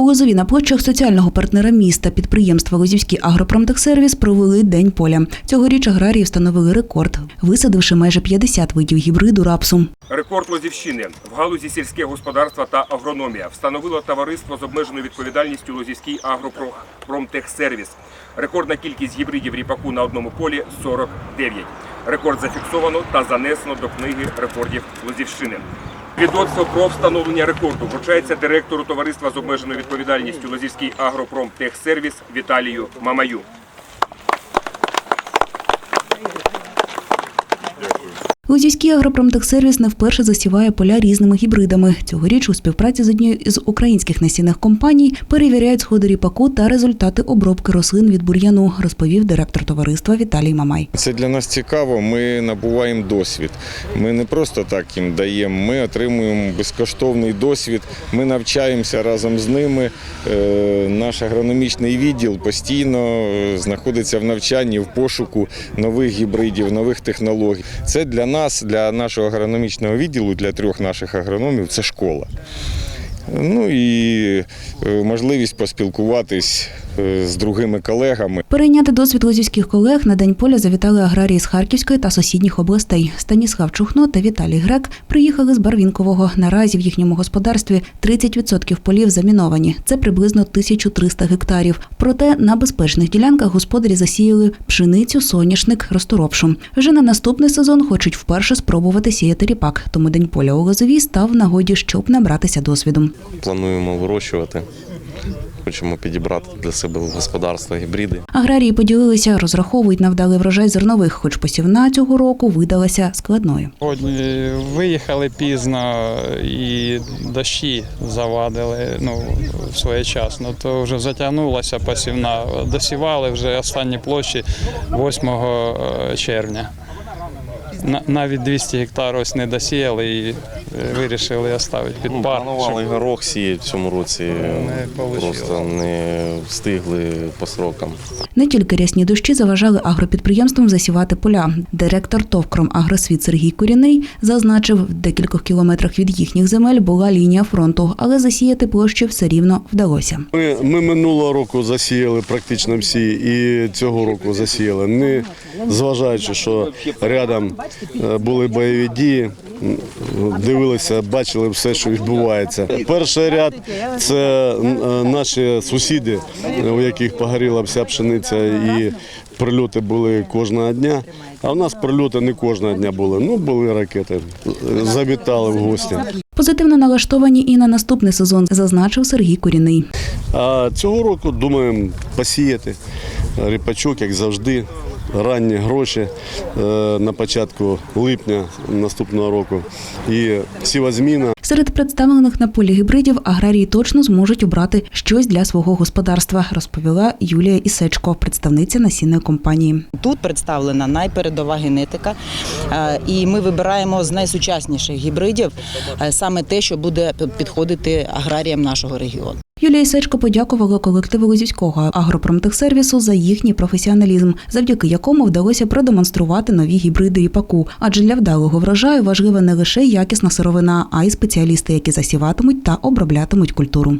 У Лозові на площах соціального партнера міста підприємства Лозівський агропромтехсервіс провели День поля. Цьогоріч аграрії встановили рекорд, висадивши майже 50 видів гібриду рапсу. Рекорд Лозівщини в галузі сільське господарство та агрономія встановило товариство з обмеженою відповідальністю Лозівський агропромтехсервіс. Рекордна кількість гібридів ріпаку на одному полі 49. Рекорд зафіксовано та занесено до книги рекордів Лозівщини. Відоцтво про встановлення рекорду вручається директору товариства з обмеженою відповідальністю Лозівський агропромтехсервіс Віталію Мамаю. Лозівський агропромтехсервіс не вперше засіває поля різними гібридами. Цьогоріч у співпраці з однією із українських насінних компаній перевіряють сходи ріпаку та результати обробки рослин від бур'яну, розповів директор товариства Віталій Мамай. Це для нас цікаво. Ми набуваємо досвід. Ми не просто так їм даємо. Ми отримуємо безкоштовний досвід. Ми навчаємося разом з ними. Е, Наш агрономічний відділ постійно е, знаходиться в навчанні, в пошуку нових гібридів, нових технологій. Це для нас, для нашого агрономічного відділу, для трьох наших агрономів, це школа. Ну і е, можливість поспілкуватись з другими колегами. Перейняти досвід лозівських колег на день поля завітали аграрії з Харківської та сусідніх областей. Станіслав Чухно та Віталій Грек приїхали з Барвінкового. Наразі в їхньому господарстві 30% полів заміновані. Це приблизно 1300 гектарів. Проте на безпечних ділянках господарі засіяли пшеницю, соняшник, розторопшу. Вже на наступний сезон хочуть вперше спробувати сіяти ріпак. Тому день поля у Лозовій став в нагоді, щоб набратися досвіду. Плануємо вирощувати. Хочемо підібрати для себе господарства гібриди. Аграрії поділилися, розраховують на вдалий врожай зернових, хоч посівна цього року видалася складною. Сьогодні виїхали пізно і дощі завадили ну, своєчасно, то вже затягнулася посівна. Досівали вже останні площі 8 е, червня. На- Навіть 200 гектар ось не досіяли і е, вирішили оставити під Ну, пар. планували щоб- горох сіяти в цьому році, получилось. просто не встигли по срокам. Не тільки рясні дощі заважали агропідприємствам засівати поля. Директор Товкром Агросвіт Сергій Коріний зазначив, в декількох кілометрах від їхніх земель була лінія фронту, але засіяти площі все рівно вдалося. Ми, ми минулого року засіяли практично всі і цього року засіяли. Не зважаючи, що рядом були бойові дії, дивилися, бачили все, що відбувається. Перший ряд це е, наші сусіди, е, у яких погоріла вся пшениця і прильоти були кожного дня. А в нас прильоти не кожного дня були. Ну, були ракети, завітали в гості. Позитивно налаштовані і на наступний сезон, зазначив Сергій Коріний. А цього року думаємо посіяти ріпачок, як завжди. Ранні гроші е, на початку липня наступного року і сівозміна. Серед представлених на полі гібридів аграрії точно зможуть обрати щось для свого господарства, розповіла Юлія Ісечко, представниця насінної компанії. Тут представлена найпередова генетика, е, і ми вибираємо з найсучасніших гібридів е, саме те, що буде підходити аграріям нашого регіону. Юлія Ісечко подякувала колективу Лозівського агропромтехсервісу за їхній професіоналізм, завдяки якому вдалося продемонструвати нові гібриди ріпаку. Адже для вдалого врожаю важлива не лише якісна сировина, а й спеціалісти, які засіватимуть та оброблятимуть культуру.